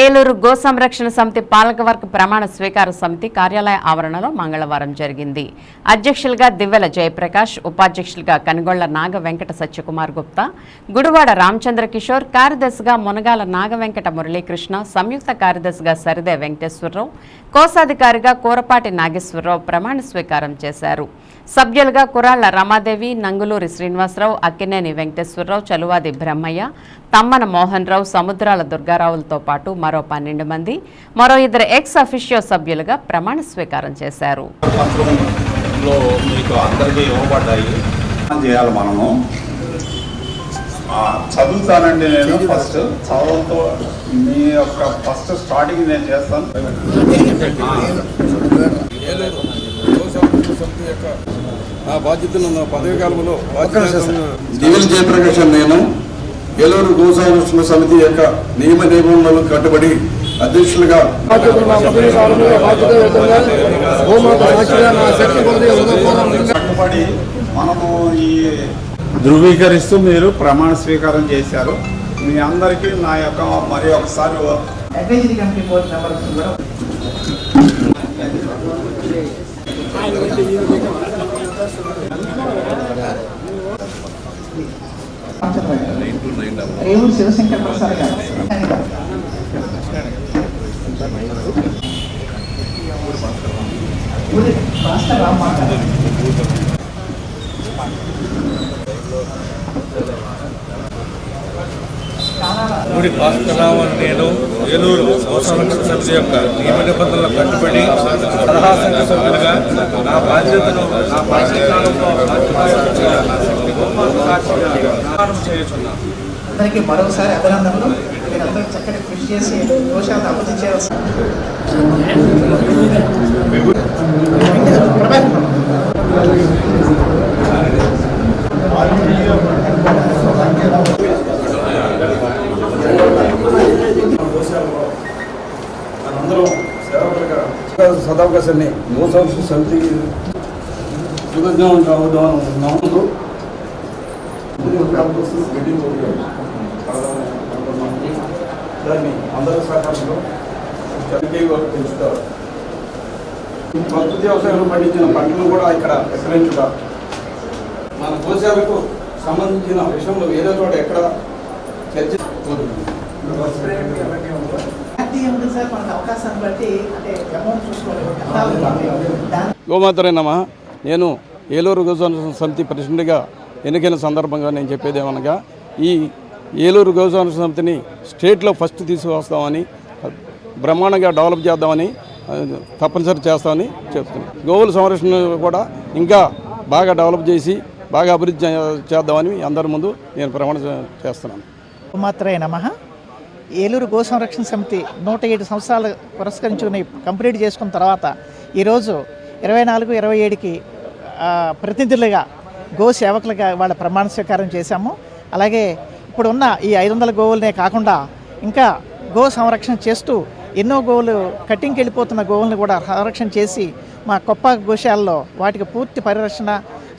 Eluru go సంరక్షణ సమితి పాలకవర్గ ప్రమాణ స్వీకార సమితి కార్యాలయ ఆవరణలో మంగళవారం జరిగింది. అధ్యక్షులుగా దివ్వెల జయప్రకాష్ ఉపాధ్యక్షులుగా కనుగొళ్ళ నాగ వెంకట సత్యకుమార్ గుప్తా గుడివాడ రామచంద్ర కిషోర్ కార్యదర్శిగా మునగాల నాగ వెంకట మురళీకృష్ణ సంయుక్త కార్యదర్శిగా సరిదే వెంకటేశ్వరరావు కోశాధికారిగా కూరపాటి నాగేశ్వరరావు ప్రమాణ స్వీకారం చేశారు. సభ్యులుగా కురాళ్ళ రమాదేవి నంగులూరి శ్రీనివాసరావు అక్కినేని వెంకటేశ్వరరావు చలువాది బ్రహ్మయ్య తమ్మన మోహన్ రావు సముద్రాల దుర్గారావులతో పాటు మరో పన్నెండు మంది మరో ఇద్దరు ఎక్స్ అఫిషియో సభ్యులుగా ప్రమాణ స్వీకారం చేశారు. చదువుతానండి నేను ఫస్ట్. చదవడంతో మీ యొక్క ఫస్ట్ స్టార్టింగ్ నేను చేస్తాను. బాధ్యతను నా పదవి కాలంలో దివ్యల్ జయప్రకాష్ అని నేను ఏలూరు గోశాల సమితి యొక్క నియమ నిబంధనలకు కట్టుబడి అధ్యక్షులుగా కట్టుబడి మనము ఈ ధృవీకరిస్తూ మీరు ప్రమాణ స్వీకారం చేశారు. మీ అందరికీ నా యొక్క మరి ఒకసారి అడ్వైజరీ కమిటీ బోర్డు మెంబర్స్ కూడా రేవూరు శివశంకర్ ప్రసాద్ గారు. ఊరి రాష్ట్ర రామ్మాట గుడి భాస్కరరావు అని నేను ఏలూరు గోసంరక్షణ సమితి యొక్క నియమ నిబంధనలకు కట్టుబడి సలహా సంఘ సభ్యులుగా నా బాధ్యతను నా బాధ్యతలలో అందరికీ మరోసారి అభినందనలు. మీరందరూ చక్కటి కృషి చేసి దోషాలను అభివృద్ధి చేయవలసి మనందరం సేవకులుగా సదావకాశాన్ని గోశాల సమితి కృతజ్ఞానం కావద్దాం నమ్ముతూ దాన్ని అందరూ సహకారంలో చదివి పెంచుతారు. ప్రకృతి వ్యవసాయంలో పండించిన పంటలు కూడా ఇక్కడ విక్రయించుట మన గోశాలకు సంబంధించిన విషయంలో వేరే చోట ఎక్కడ చర్చ అది ఏముంది సార్? మనకు అవకాశాన్ని బట్టి అంటే అమౌంట్ చూసుకోవాలి. దాని గోమాతరే నమ. నేను ఏలూరు గోశాల సమితి ప్రెసిడెంట్గా ఎన్నికైన సందర్భంగా నేను చెప్పేది ఏమనగా ఈ ఏలూరు గోశాల సమితిని స్టేట్లో ఫస్ట్ తీసుకువస్తామని బ్రహ్మాండంగా డెవలప్ చేద్దామని తప్పనిసరి చేస్తామని చెప్తున్నాను గోవుల సంరక్షణ కూడా ఇంకా బాగా డెవలప్ చేసి బాగా అభివృద్ధి చేద్దామని అందరి ముందు నేను ప్రమాణం చేస్తున్నాను. మాత్రమే నమ. ఏలూరు గో సంరక్షణ సమితి నూట ఏడు సంవత్సరాలు పురస్కరించుకుని కంప్లీట్ చేసుకున్న తర్వాత ఈరోజు ఇరవై నాలుగు ఇరవై ఏడుకి ప్రతినిధులుగా గో సేవకులుగా వాళ్ళ ప్రమాణ స్వీకారం చేశాము. అలాగే ఇప్పుడున్న ఈ ఐదు వందల గోవులనే కాకుండా ఇంకా గో సంరక్షణ చేస్తూ ఎన్నో గోవులు కట్టింగ్కి వెళ్ళిపోతున్న గోవులను కూడా సంరక్షణ చేసి మా కొప్ప గోశాలలో వాటికి పూర్తి పరిరక్షణ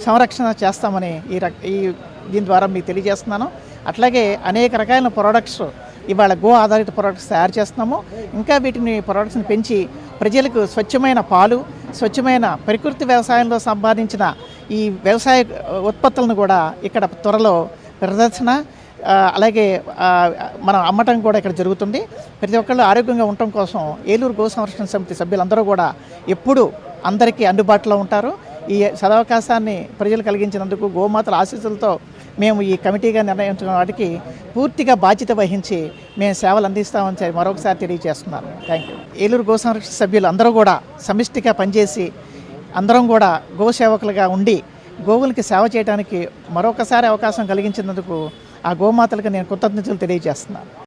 సంరక్షణ చేస్తామని ఈ ఈ దీని ద్వారా మీకు తెలియజేస్తున్నాను. అట్లాగే అనేక రకాల ప్రొడక్ట్స్ ఇవాళ గో ఆధారిత ప్రొడక్ట్స్ తయారు చేస్తున్నాము. ఇంకా వీటిని ప్రొడక్ట్స్ని పెంచి ప్రజలకు స్వచ్ఛమైన పాలు స్వచ్ఛమైన ప్రకృతి వ్యవసాయంలో సంపాదించిన ఈ వ్యవసాయ ఉత్పత్తులను కూడా ఇక్కడ త్వరలో ప్రదర్శన అలాగే మనం అమ్మటం కూడా ఇక్కడ జరుగుతుంది. ప్రతి ఒక్కళ్ళు ఆరోగ్యంగా ఉండటం కోసం ఏలూరు గో సంరక్షణ సమితి సభ్యులందరూ కూడా ఎప్పుడూ అందరికీ అందుబాటులో ఉంటారు. ఈ సదవకాశాన్ని ప్రజలు కలిగించినందుకు గోమాతల ఆశీస్సులతో మేము ఈ కమిటీగా నిర్ణయించుకున్న వాటికి పూర్తిగా బాధ్యత వహించి మేము సేవలు అందిస్తామని మరొకసారి తెలియజేస్తున్నాను థ్యాంక్ యూ ఏలూరు గోసంరక్షణ సభ్యులు అందరూ కూడా సమిష్టిగా పనిచేసి అందరం కూడా గో సేవకులుగా ఉండి గోవులకి సేవ చేయడానికి మరొకసారి అవకాశం కలిగించినందుకు ఆ గోమాతలకు నేను కృతజ్ఞతలు తెలియజేస్తున్నాను.